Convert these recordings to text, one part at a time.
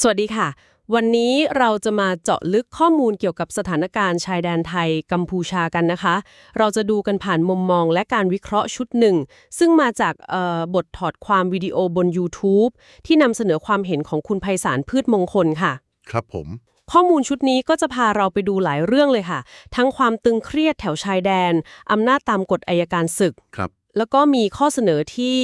สวัสดีค่ะ วันนี้เราจะมาเจาะลึกข้อมูลเกี่ยวกับสถานการณ์ชายแดนไทยกัมพูชากันนะคะ เราจะดูกันผ่านมุมมองและการวิเคราะห์ชุดหนึ่ง ซึ่งมาจากเอ่อบทถอดความวิดีโอบน YouTube ที่นำเสนอความเห็นของคุณไพศาลพืชมงคลค่ะ ครับผม ข้อมูลชุดนี้ก็จะพาเราไปดูหลายเรื่องเลยค่ะ ทั้งความตึงเครียดแถวชายแดนอำนาจตามกฎอายการศึกครับ แล้วก็มีข้อเสนอที่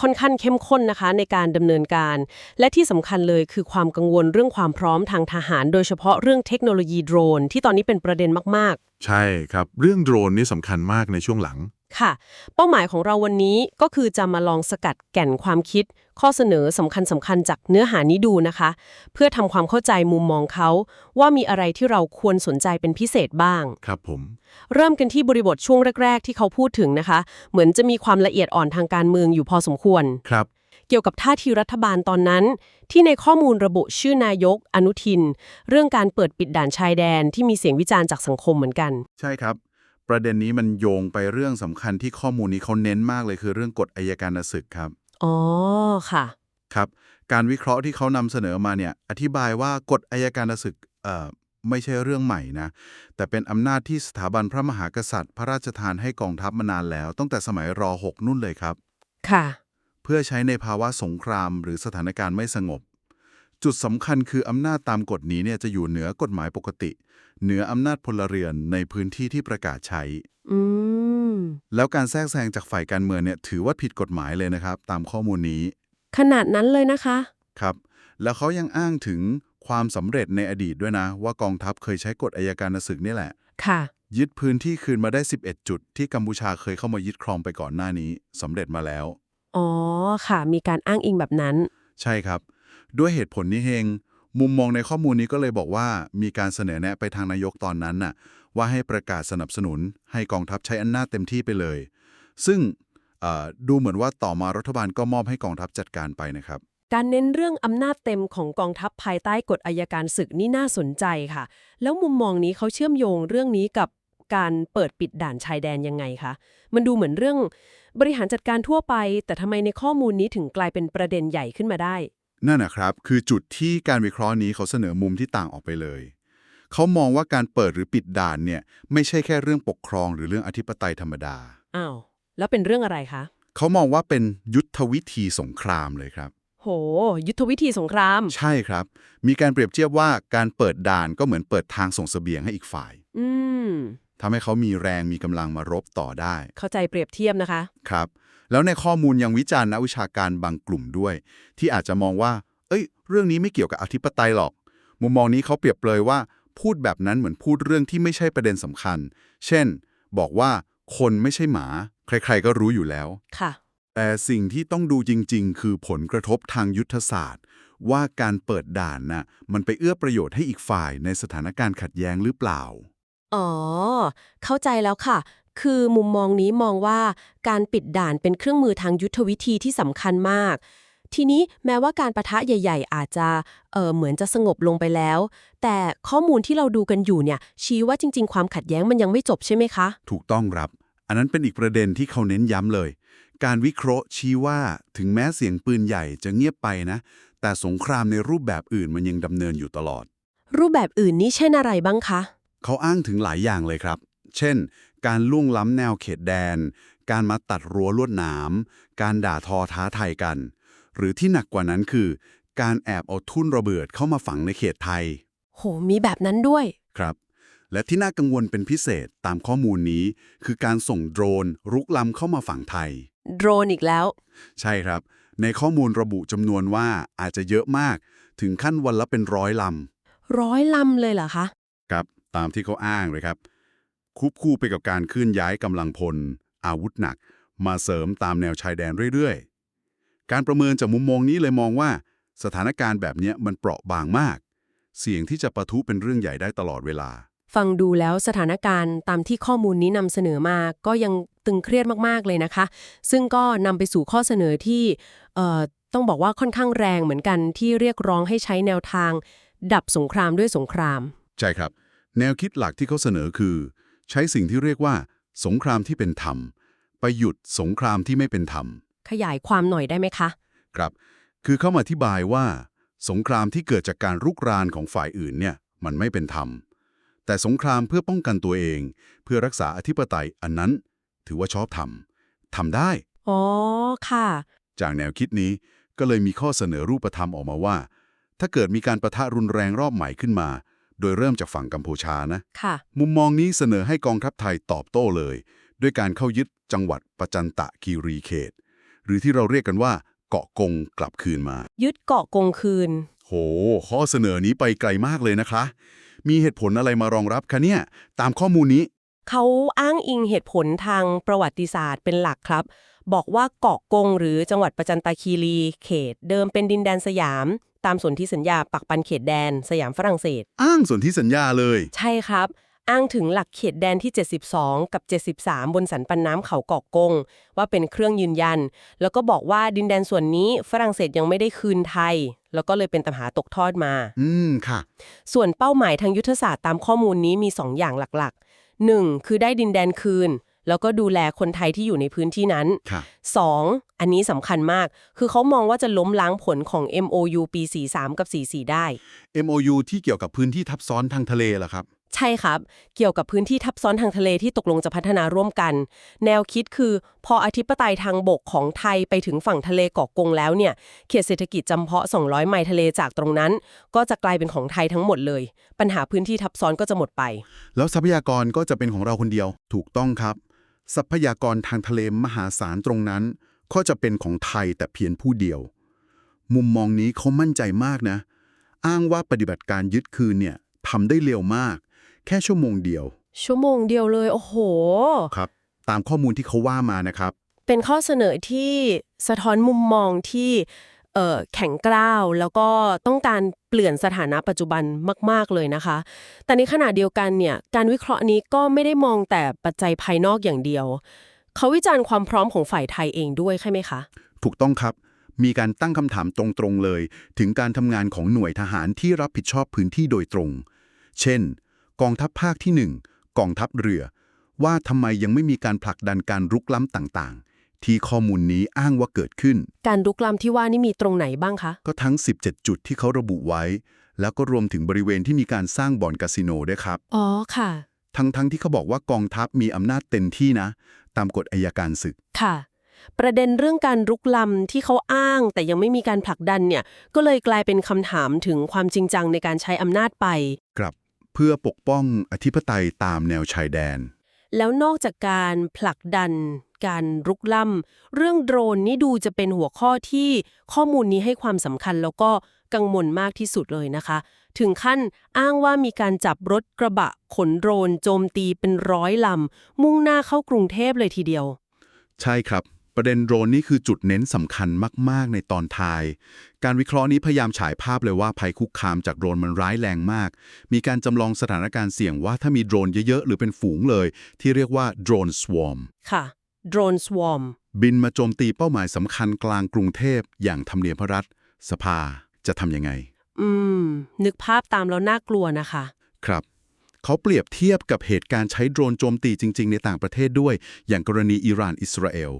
ค่อนข้างเข้มข้นนะคะในการดำเนินการ และที่สำคัญเลยคือความกังวลเรื่องความพร้อมทางทหาร โดยเฉพาะเรื่องเทคโนโลยีโดรน ที่ตอนนี้เป็นประเด็นมากใช่ครับ เรื่องโดรนนี่สำคัญมากในช่วงหลัง ค่ะ เป้าหมายของเราวันนี้ก็คือจะมาลองสกัดแก่นความคิด ข้อเสนอสำคัญสำคัญๆจากเนื้อหานี้ดูนะคะ เพื่อทำความเข้าใจมุมมองเขาว่ามีอะไรที่เราควรสนใจเป็นพิเศษบ้าง ครับผม เริ่มกันที่บริบทช่วงแรก ๆ ที่เขาพูดถึงนะคะ เหมือนจะมีความละเอียดอ่อนทางการเมืองอยู่พอสมควร ครับ เกี่ยวกับท่าทีรัฐบาลตอนนั้น ที่ในข้อมูลระบุชื่อนายก อนุทิน เรื่องการเปิดปิดด่านชายแดนที่มีเสียงวิจารณ์จากสังคมเหมือนกัน ใช่ครับ ประเด็นนี้มันโยงไปเรื่องสำคัญที่ข้อมูลนี้เขาเน้นมากเลยคือเรื่องกฎอายการศึกครับ อ๋อ ค่ะ ครับ การวิเคราะห์ที่เขานำเสนอมาเนี่ยอธิบายว่ากฎอายการศึกเอ่อไม่ใช่เรื่องใหม่นะ แต่เป็นอำนาจที่สถาบันพระมหากษัตริย์ พระราชทานให้กองทัพมานานแล้ว ตั้งแต่สมัยร .6 นู่นเลยครับ ค่ะ เพื่อใช้ในภาวะสงครามหรือสถานการณ์ไม่สงบ จุดสำคัญคืออำนาจตามกฎนี้เนี่ยจะอยู่เหนือกฎหมายปกติ เหนืออำนาจพลเรือนในพื้นที่ที่ประกาศใช้ อืม แล้วการแทรกแซงจากฝ่ายการเมืองเนี่ยถือว่าผิดกฎหมายเลยนะครับ ตามข้อมูลนี้ขนาดนั้นเลยนะคะ ครับ แล้วเขายังอ้างถึงความสำเร็จในอดีตด้วยนะ ว่ากองทัพเคยใช้กฎอายการศึกนี่แหละ ค่ะ ยึดพื้นที่คืนมาได้ 11 จุด ที่กัมพูชาเคยเข้ามายึดครองไปก่อนหน้านี้สำเร็จมาแล้ว อ๋อ ค่ะ มีการอ้างอิงแบบนั้น ใช่ครับ ด้วยเหตุผลนี้เองมุมมองในข้อมูลนี้ก็เลยบอกว่ามีการเสนอแนะไปทางนายกตอนนั้นน่ะว่าให้ประกาศสนับสนุน ให้กองทัพใช้อำนาจเต็มที่ไปเลย ซึ่งดูเหมือนว่าต่อมารัฐบาลก็มอบให้กองทัพจัดการไปนะครับ การเน้นเรื่องอำนาจเต็มของกองทัพภายใต้กฎอายการศึกนี่น่าสนใจค่ะ แล้วมุมมองนี้เขาเชื่อมโยงเรื่องนี้กับการเปิดปิดด่านชายแดนยังไงคะ มันดูเหมือนเรื่องบริหารจัดการทั่วไป แต่ทำไมในข้อมูลนี้ถึงกลายเป็นประเด็นใหญ่ขึ้นมาได้ นั่นนะครับคือจุดที่การวิเคราะห์นี้เขาเสนอมุมที่ต่างออกไปเลย เขามองว่าการเปิดหรือปิดด่านเนี่ยไม่ใช่แค่เรื่องปกครองหรือเรื่องอธิปไตยธรรมดา อ้าว แล้วเป็นเรื่องอะไรคะ เขามองว่าเป็นยุทธวิธีสงครามเลยครับ โห ยุทธวิธีสงคราม ใช่ครับ มีการเปรียบเทียบว่าการเปิดด่านก็เหมือนเปิดทางส่งเสบียงให้อีกฝ่าย อืมทำให้เขามีแรงมีกำลังมารบต่อได้ เข้าใจเปรียบเทียบนะคะ ครับ แล้วในข้อมูลยังวิจารณ์นักวิชาการบางกลุ่มด้วย ที่อาจจะมองว่า เอ้ย เรื่องนี้ไม่เกี่ยวกับอธิปไตยหรอก มุมมองนี้เขาเปรียบเลยว่า พูดแบบนั้นเหมือนพูดเรื่องที่ไม่ใช่ประเด็นสำคัญ เช่น บอกว่าคนไม่ใช่หมา ใครๆก็รู้อยู่แล้ว ค่ะ แต่สิ่งที่ต้องดูจริง ๆ คือผลกระทบทางยุทธศาสตร์ ว่าการเปิดด่านน่ะมันไปเอื้อประโยชน์ให้อีกฝ่ายในสถานการณ์ขัดแย้งหรือเปล่า อ๋อ เข้าใจแล้วค่ะ คือมุมมองนี้มองว่าการปิดด่านเป็นเครื่องมือทางยุทธวิธีที่สำคัญมาก ทีนี้แม้ว่าการประทะใหญ่ ๆ อาจจะเออเหมือนจะสงบลงไปแล้ว แต่ข้อมูลที่เราดูกันอยู่เนี่ย ชี้ว่าจริง ๆ ความขัดแย้งมันยังไม่จบใช่ไหมคะ ถูกต้องครับ อันนั้นเป็นอีกประเด็นที่เขาเน้นย้ำเลย การวิเคราะห์ชี้ว่าถึงแม้เสียงปืนใหญ่จะเงียบไปนะ แต่สงครามในรูปแบบอื่นมันยังดำเนินอยู่ตลอด รูปแบบอื่นนี้เช่นอะไรบ้างคะ เขาอ้างถึงหลายอย่างเลยครับ เช่น การล่วงล้ำแนวเขตแดน การมาตัดรั้วลวดหนาม การด่าทอท้าทายกัน หรือที่หนักกว่านั้นคือ การแอบเอาทุ่นระเบิดเข้ามาฝังในเขตไทย โห มีแบบนั้นด้วย ครับ และที่น่ากังวลเป็นพิเศษตามข้อมูลนี้ คือการส่งโดรนรุกล้ำเข้ามาฝั่งไทย โดรนอีกแล้ว ใช่ครับ ในข้อมูลระบุจำนวนว่าอาจจะเยอะมาก ถึงขั้นวันละเป็นร้อยลร้อยลำเลยเหรอคะำครับ ตามที่เขาอ้างเลยครับ คุบคู่ไปกับการเคลื่อนย้ายกำลังพล อาวุธหนัก มาเสริมตามแนวชายแดนเรื่อยๆ การประเมินจากมุมมองนี้เลยมองว่า สถานการณ์แบบเนี้ยมันเปราะบางมาก เสี่ยงที่จะปะทุเป็นเรื่องใหญ่ได้ตลอดเวลา ฟังดูแล้วสถานการณ์ตามที่ข้อมูลนี้นำเสนอมาก็ยังตึงเครียดมากๆเลยนะคะ ซึ่งก็นำไปสู่ข้อเสนอที่เอ่อต้องบอกว่าค่อนข้างแรงเหมือนกันที่เรียกร้องให้ใช้แนวทาง ดับสงครามด้วยสงคราม ใช่ครับ แนวคิดหลักที่เขาเสนอคือ ใช้สิ่งที่เรียกว่า สงครามที่เป็นธรรม ไปหยุดสงครามที่ไม่เป็นธรรม ขยายความหน่อยได้ไหมคะ ครับ คือเขามาอธิบายว่า สงครามที่เกิดจากการรุกรานของฝ่ายอื่นเนี่ยมันไม่เป็นธรรม แต่สงครามเพื่อป้องกันตัวเอง เพื่อรักษาอธิปไตยอันนั้น ถือว่าชอบทำทำได้ อ๋อ ค่ะ จากแนวคิดนี้ก็เลยมีข้อเสนอรูปธรรมออกมาว่า ถ้าเกิดมีการประทะรุนแรงรอบใหม่ขึ้นมา โดยเริ่มจากฝั่งกัมพูชานะค่ะ มุมมองนี้เสนอให้กองทัพไทยตอบโต้เลย ด้วยการเข้ายึดจังหวัดประจันตะคีรีเขต หรือที่เราเรียกกันว่าเกาะกงกลับคืนมา ยึดเกาะกงคืน โห ข้อเสนอนี้ไปไกลมากเลยนะคะ มีเหตุผลอะไรมารองรับคะเนี่ย ตามข้อมูลนี้ เขาอ้างอิงเหตุผลทางประวัติศาสตร์เป็นหลักครับ บอกว่าเกาะกงหรือจังหวัดประจันตคีรีเขต เดิมเป็นดินแดนสยาม ตามสนธิสัญญาปักปันเขตแดน สยามฝรั่งเศส อ้างส่วนที่สัญญาเลย ใช่ครับ อ้างถึงหลักเขตแดนที่ 72 กับ 73 บนสันปันน้ำเขาเกาะกง ว่าเป็นเครื่องยืนยัน แล้วก็บอกว่าดินแดนส่วนนี้ฝรั่งเศสยังไม่ได้คืนไทย แล้วก็เลยเป็นปัญหาตกทอดมา อืมค่ะ ส่วนเป้าหมายทางยุทธศาสตร์ตามข้อมูลนี้มี 2 อย่างหลักๆ 1. คือได้ดินแดนคืน แล้วก็ดูแลคนไทยที่อยู่ในพื้นที่นั้นค่ะ 2. อันนี้สำคัญมาก คือเขามองว่าจะล้มล้างผลของ MOU ปี 43 กับ 44 ได้ MOU ที่เกี่ยวกับพื้นที่ทับซ้อนทางทะเลเหรอครับ ใช่ครับ เกี่ยวกับพื้นที่ทับซ้อนทางทะเลที่ตกลงจะพัฒนาร่วมกัน แนวคิดคือ พออธิปไตยทางบกของไทยไปถึงฝั่งทะเลเกาะกงแล้วเนี่ย เขตเศรษฐกิจจำเพาะ 200 ไมล์ทะเลจากตรงนั้น ก็จะกลายเป็นของไทยทั้งหมดเลย ปัญหาพื้นที่ทับซ้อนก็จะหมดไป แล้วทรัพยากรก็จะเป็นของเราคนเดียว ถูกต้องครับ ทรัพยากรทางทะเลมหาศาลตรงนั้น ก็จะเป็นของไทยแต่เพียงผู้เดียว มุมมองนี้เขามั่นใจมากนะ อ้างว่าปฏิบัติการยึดคืนเนี่ยทำได้เร็วมาก แค่ชั่วโมงเดียว ชั่วโมงเดียวเลย โอ้โห ครับ ตามข้อมูลที่เขาว่ามานะครับ เป็นข้อเสนอที่สะท้อนมุมมองที่เอ่อ แข็งกร้าวแล้วก็ต้องการเปลี่ยนสถานะปัจจุบันมาก ๆ เลยนะคะ แต่ในขณะเดียวกันเนี่ยการวิเคราะห์นี้ก็ไม่ได้มองแต่ปัจจัยภายนอกอย่างเดียว เขาวิจารณ์ความพร้อมของฝ่ายไทยเองด้วยใช่ไหมคะ ถูกต้องครับมีการตั้งคำถามตรงๆเลย ถึงการทำงานของหน่วยทหารที่รับผิดชอบพื้นที่โดยตรง เช่น กองทัพภาคที่ 1 กองทัพเรือ ว่าทำไมยังไม่มีการผลักดันการรุกล้ำต่าง ที่ข้อมูลนี้อ้างว่าเกิดขึ้น การลุกล้ำที่ว่านี่มีตรงไหนบ้างคะ ก็ทั้ง 17 จุดที่เขาระบุไว้ แล้วก็รวมถึงบริเวณที่มีการสร้างบ่อนคาสิโนด้วยครับ อ๋อค่ะ ทั้งๆที่เขาบอกว่ากองทัพมีอำนาจเต็มที่นะ ตามกฎอัยการศึก ค่ะ ประเด็นเรื่องการรุกล้ำที่เขาอ้าง แต่ยังไม่มีการผลักดันเนี่ย ก็เลยกลายเป็นคำถามถึงความจริงจังในการใช้อำนาจไป ครับ เพื่อปกป้องอธิปไตยตามแนวชายแดน แล้วนอกจากการผลักดัน การรุกล้ำเรื่องโดรนนี่ดูจะเป็นหัวข้อที่ข้อมูลนี้ให้ความสำคัญแล้วก็กังวลมากที่สุดเลยนะคะ ถึงขั้นอ้างว่ามีการจับรถกระบะขนโดรนโจมตีเป็นร้อยลำ มุ่งหน้าเข้ากรุงเทพเลยทีเดียว ใช่ครับ ประเด็นโดรนนี่คือจุดเน้นสำคัญมาก ๆ ในตอนท้าย การวิเคราะห์นี้พยายามฉายภาพเลยว่าภัยคุกคามจากโดรนมันร้ายแรงมาก มีการจำลองสถานการณ์เสี่ยงว่าถ้ามีโดรนเยอะๆ หรือเป็นฝูงเลย ที่เรียกว่าโดรนสวอมค่ะโดรนสวอมบินมาโจมตีเป้าหมายสำคัญกลางกรุงเทพอย่างทำเนียบพระรัฐ สภาจะทำยังไง อืม นึกภาพตามแล้วน่ากลัวนะคะ ครับ เขาเปรียบเทียบกับเหตุการณ์ใช้โดรนโจมตีจริง ๆ ในต่างประเทศด้วย อย่างกรณีอิหร่านอิสราเอล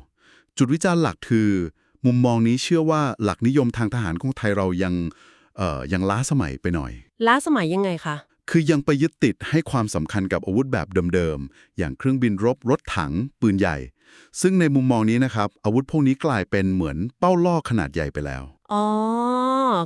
จุดวิจารณ์หลักคือ มุมมองนี้เชื่อว่าหลักนิยมทางทหารของไทยเรายังเอ่อยังล้าสมัยไปหน่อย ล้าสมัยยังไงคะ คือยังไปยึดติดให้ความสำคัญกับอาวุธแบบเดิมๆ อย่างเครื่องบินรบรถถัง ปืนใหญ่ ซึ่งในมุมมองนี้นะครับ อาวุธพวกนี้กลายเป็นเหมือนเป้าล่อขนาดใหญ่ไปแล้ว อ๋อ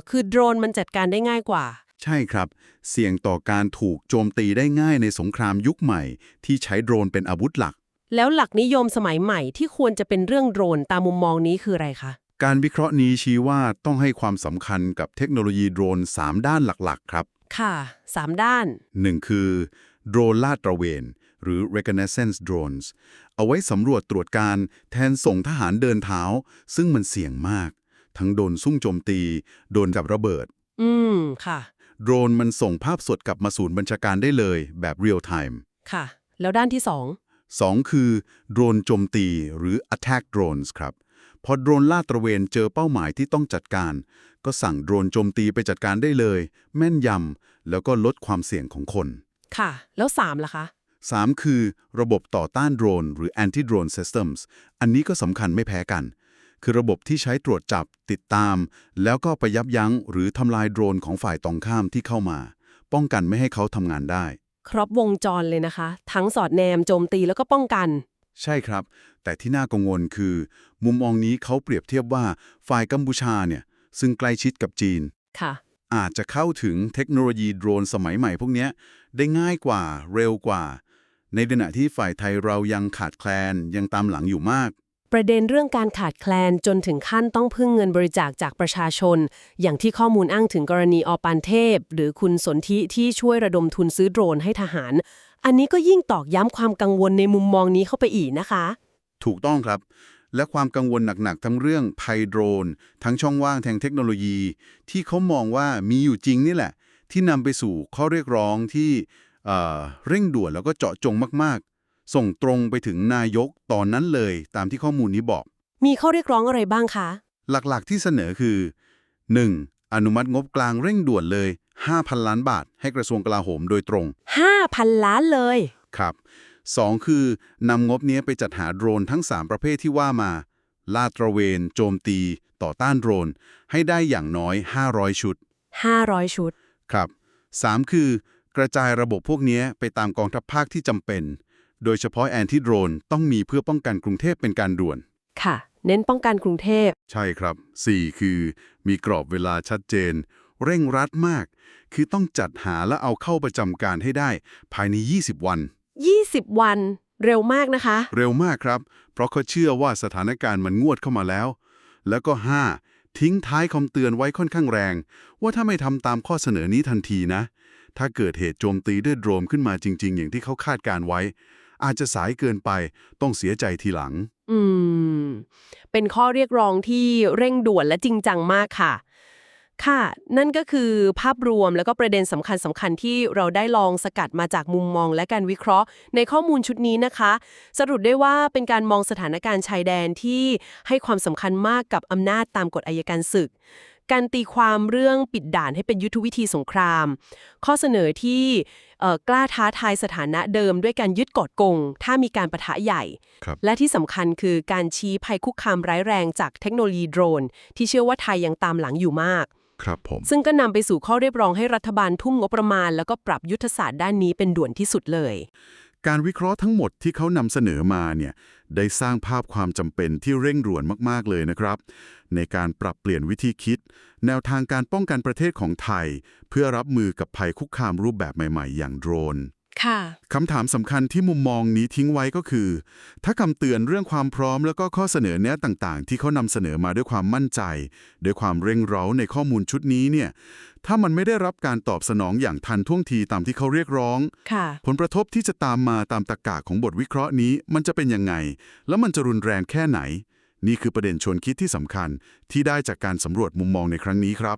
คือโดรนมันจัดการได้ง่ายกว่า ใช่ครับ เสี่ยงต่อการถูกโจมตีได้ง่ายในสงครามยุคใหม่ ที่ใช้โดรนเป็นอาวุธหลัก แล้วหลักนิยมสมัยใหม่ที่ควรจะเป็นเรื่องโดรนตามมุมมองนี้คืออะไรคะ การวิเคราะห์นี้ชี้ว่าต้องให้ความสำคัญกับเทคโนโลยีโดรน 3 ด้านหลักๆ ครับ ค่ะสามด้าน 1 คือโดรนลาดตระเวน หรือ reconnaissance drones เอาไว้สำรวจตรวจการแทนส่งทหารเดินเท้า ซึ่งมันเสี่ยงมาก ทั้งโดนซุ่มโจมตี โดนจับระเบิด อืม ค่ะ โดรนมันส่งภาพสดกลับมาศูนย์บัญชาการได้เลยแบบ real time ค่ะ แล้วด้านที่สอง 2 คือโดรนโจมตีหรือ attack drones ครับ พอโดรนลาดตระเวนเจอเป้าหมายที่ต้องจัดการ ก็สั่งโดรนโจมตีไปจัดการได้เลย แม่นยำแล้วก็ลดความเสี่ยงของคน ค่ะ แล้วสามล่ะคะ 3 คือ ระบบต่อต้านโดรนหรือ anti drone systems อันนี้ก็สำคัญไม่แพ้กัน คือระบบที่ใช้ตรวจจับติดตาม แล้วก็ไปยับยั้งหรือทำลายโดรนของฝ่ายตรงข้ามที่เข้ามา ป้องกันไม่ให้เขาทำงานได้ ครบวงจรเลยนะคะ ทั้งสอดแนมโจมตีแล้วก็ป้องกัน ใช่ครับ แต่ที่น่ากังวลคือ มุมมองนี้เขาเปรียบเทียบว่าฝ่ายกัมพูชาเนี่ย ซึ่งใกล้ชิดกับจีน ค่ะ อาจจะเข้าถึงเทคโนโลยีโดรนสมัยใหม่พวกเนี้ยได้ง่ายกว่าเร็วกว่า ในขณะที่ฝ่ายไทยเรายังขาดแคลนยังตามหลังอยู่มาก ประเด็นเรื่องการขาดแคลนจนถึงขั้นต้องพึ่งเงินบริจาคจากประชาชน อย่างที่ข้อมูลอ้างถึงกรณีอปานเทพ หรือคุณสนธิที่ช่วยระดมทุนซื้อโดรนให้ทหาร อันนี้ก็ยิ่งตอกย้ำความกังวลในมุมมองนี้เข้าไปอีกนะคะ ถูกต้องครับ และความกังวลหนักๆทั้งเรื่องภัยโดรน ทั้งช่องว่างทางเทคโนโลยี ที่เขามองว่ามีอยู่จริงนี่แหละ ที่นำไปสู่ข้อเรียกร้องที่เเร่งด่วนแล้วก็เจาะจงมากๆ ส่งตรงไปถึงนายกตอนนั้นเลยตามที่ข้อมูลนี้บอก มีข้อเรียกร้องอะไรบ้างคะ หลักๆที่เสนอคือ 1. อนุมัติงบกลางเร่งด่วนเลย 5,000 ล้านบาท ให้กระทรวงกลาโหมโดยตรง 5,000 ล้านเลย ครับ 2. คือนำงบเนี้ยไปจัดหาโดรนทั้ง 3 ประเภทที่ว่ามา ลาดตระเวน โจมตี ต่อต้านโดรน ให้ได้อย่างน้อย 500 ชุด 500 ชุด ครับ 3. คือกระจายระบบพวกเนี้ยไปตามกองทัพภาคที่จำเป็น โดยเฉพาะแอนที่โดรนต้องมีเพื่อป้องกันกรุงเทพเป็นการด่วน ค่ะ เน้นป้องกันกรุงเทพ ใช่ครับ 4. คือ มีกรอบเวลาชัดเจน เร่งรัดมาก คือต้องจัดหาและเอาเข้าประจำการให้ได้ ภายใน 20 วัน 20 วัน เร็วมากนะคะ เร็วมากครับ เพราะเขาเชื่อว่าสถานการณ์มันงวดเข้ามาแล้ว แล้วก็ 5. ทิ้งท้ายคำเตือนไว้ค่อนข้างแรง ว่าถ้าไม่ทำตามข้อเสนอนี้ทันทีนะ ถ้าเกิดเหตุโจมตีด้วยโดรนขึ้นมาจริง ๆ อย่างที่เขาคาดการไว้ อาจจะสายเกินไปต้องเสียใจทีหลัง อืม เป็นข้อเรียกร้องที่เร่งด่วนและจริงจังมากค่ะ ค่ะ นั่นก็คือภาพรวมแล้วก็ประเด็นสำคัญสำคัญที่เราได้ลองสกัดมาจากมุมมองและการวิเคราะห์ ในข้อมูลชุดนี้นะคะ สรุปได้ว่าเป็นการมองสถานการณ์ชายแดนที่ให้ความสำคัญมากกับอำนาจตามกฎอายการศึก การตีความเรื่องปิดด่านให้เป็นยุทธวิธีสงคราม ข้อเสนอที่เอ่อกล้าท้าทายสถานะเดิมด้วยการยึดกอดกง ถ้ามีการประทะใหญ่ครับและที่สำคัญคือการชี้ภัยคุกคามร้ายแรงจากเทคโนโลยีโดรน ที่เชื่อว่าไทยยังตามหลังอยู่มาก ครับผม ซึ่งก็นำไปสู่ข้อเรียกร้องให้รัฐบาลทุ่มงบประมาณ แล้วก็ปรับยุทธศาสตร์ด้านนี้เป็นด่วนที่สุดเลย การวิเคราะห์ทั้งหมดที่เขานำเสนอมาเนี่ยได้สร้างภาพความจำเป็นที่เร่งด่วนมาก ๆ เลยนะครับ ในการปรับเปลี่ยนวิธีคิด แนวทางการป้องกันประเทศของไทย เพื่อรับมือกับภัยคุกคามรูปแบบใหม่ ๆ อย่างโดรน ค่ะคำถามสำคัญที่มุมมองนี้ทิ้งไว้ก็คือ ถ้าคำเตือนเรื่องความพร้อมแล้วก็ข้อเสนอแนะต่างๆ ที่เขานำเสนอมาด้วยความมั่นใจ ด้วยความเร่งเร้าในข้อมูลชุดนี้เนี่ย ถ้ามันไม่ได้รับการตอบสนองอย่างทันท่วงทีตามที่เขาเรียกร้องค่ะผลกระทบที่จะตามมาตามตรกกะของบทวิเคราะห์นี้ มันจะเป็นยังไง แล้วมันจะรุนแรงแค่ไหน นี่คือประเด็นชวนคิดที่สำคัญ ที่ได้จากการสำรวจมุมมองในครั้งนี้ครับ